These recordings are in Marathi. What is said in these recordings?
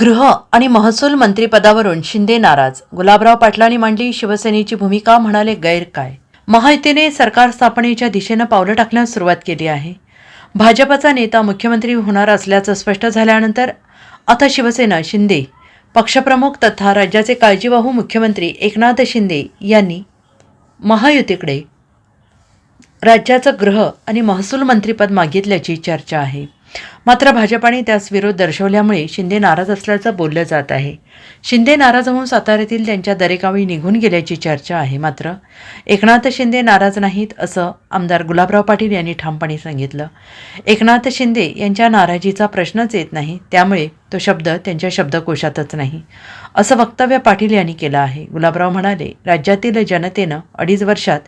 गृह आणि महसूल मंत्रीपदावरून शिंदे नाराज. गुलाबराव पाटलांनी मांडली शिवसेनेची भूमिका म्हणाले गैर काय महायुतीने सरकार स्थापनेच्या दिशेनं पावलं टाकण्यास सुरुवात केली आहे. भाजपचा नेता मुख्यमंत्री होणार असल्याचं स्पष्ट झाल्यानंतर आता शिवसेना शिंदे पक्षप्रमुख तथा राज्याचे काळजीवाहू मुख्यमंत्री एकनाथ शिंदे यांनी महायुतीकडे राज्याचं गृह आणि महसूल मंत्रीपद मागितल्याची चर्चा आहे. मात्र भाजपाने त्यास विरोध दर्शवल्यामुळे शिंदे नाराज असल्याचं बोललं जात आहे. शिंदे नाराज होऊन साताऱ्यातील त्यांच्या दरेगावी निघून गेल्याची चर्चा आहे मात्र एकनाथ शिंदे नाराज नाहीत असं आमदार गुलाबराव पाटील यांनी ठामपणे सांगितलं. एकनाथ शिंदे यांच्या नाराजीचा प्रश्नच येत नाही त्यामुळे तो शब्द त्यांच्या शब्दकोशातच नाही असं वक्तव्य पाटील यांनी केलं आहे. गुलाबराव म्हणाले राज्यातील जनतेनं अडीच वर्षात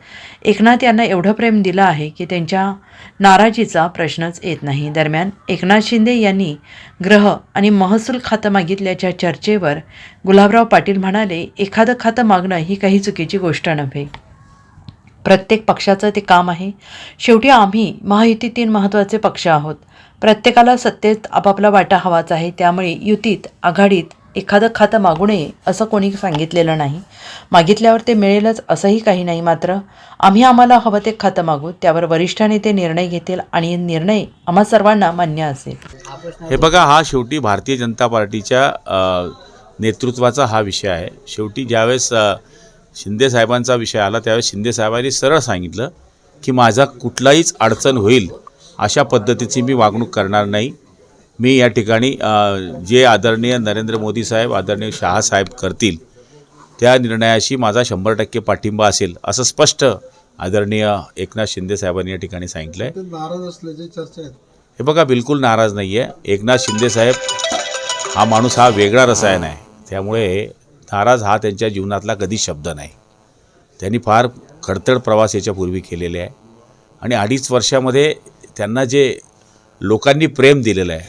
एकनाथ यांना एवढं प्रेम दिलं आहे की त्यांच्या नाराजीचा प्रश्नच येत नाही. दरम्यान एकनाथ शिंदे यांनी ग्रह आणि महसूल खातं मागितल्याच्या चर्चेवर गुलाबराव पाटील म्हणाले एखादं खातं मागणं ही काही चुकीची गोष्ट नव्हे. प्रत्येक पक्षाचं ते काम आहे. शेवटी आम्ही महायुतीतील महत्त्वाचे पक्ष आहोत. प्रत्येकाला सत्तेत आपापला वाटा हवाच आहे. त्यामुळे युतीत आघाडीत एखादं खातं मागू नये असं कोणी सांगितलेलं नाही. मागितल्यावर ते मिळेलच असंही काही नाही मात्र आम्ही आम्हाला हवं ते खातं मागू त्यावर वरिष्ठ नेते निर्णय घेतील आणि निर्णय आम्हा सर्वांना मान्य असेल. हे बघा हा शेवटी भारतीय जनता पार्टीच्या नेतृत्वाचा हा विषय आहे. शेवटी ज्यावेळेस शिंदे साहेबांचा विषय आला त्यावेळेस शिंदे साहेबांनी सरळ सांगितलं की माझा कुठलाहीच अडचण होईल अशा पद्धतीची मी वागणूक करणार नाही. मी या ठिकाणी जे आदरणीय नरेंद्र मोदी साहेब आदरणीय शहा साहेब करतील त्या निर्णयाशी माझा शंभर टक्के पाठिंबा असेल असं स्पष्ट आदरणीय एकनाथ शिंदे साहेबांनी या ठिकाणी सांगितलं आहे नाराज असल्याची चर्चा आहे हे बघा बिलकुल नाराज नाही आहे एकनाथ शिंदेसाहेब हा माणूस हा वेगळा रसायन आहे. त्यामुळे नाराज हा त्यांच्या जीवनातला कधीच शब्द नाही. त्यांनी फार खडतड प्रवास याच्यापूर्वी केलेले आहे. आणि अडीच वर्षामध्ये त्यांना जे लोकांनी प्रेम दिलेलं आहे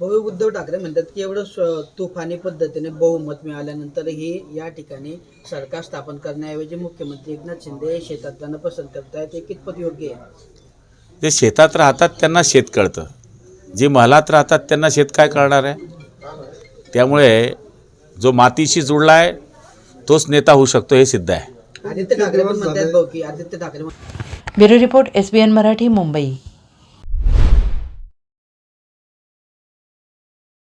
भाऊ उद्धव ठाकरे म्हणतात की एवढं तुफानी पद्धतीने बहुमत मिळाल्यानंतरही या ठिकाणी सरकार स्थापन करण्याऐवजी मुख्यमंत्री एकनाथ शिंदे हे शेतात जाणं पसंत करतायत. ते कितपत योग्य आहे? जे शेतात राहतात त्यांना शेत कळतं. जे महलात राहतात त्यांना शेत काय कळणार आहे? त्यामुळे जो मातीशी जुळला आहे तोच नेता होऊ शकतो हे सिद्ध आहे. आदित्य ठाकरे पण म्हणतात भाऊ की Aditya Thackeray bureau report S Marathi Mumbai.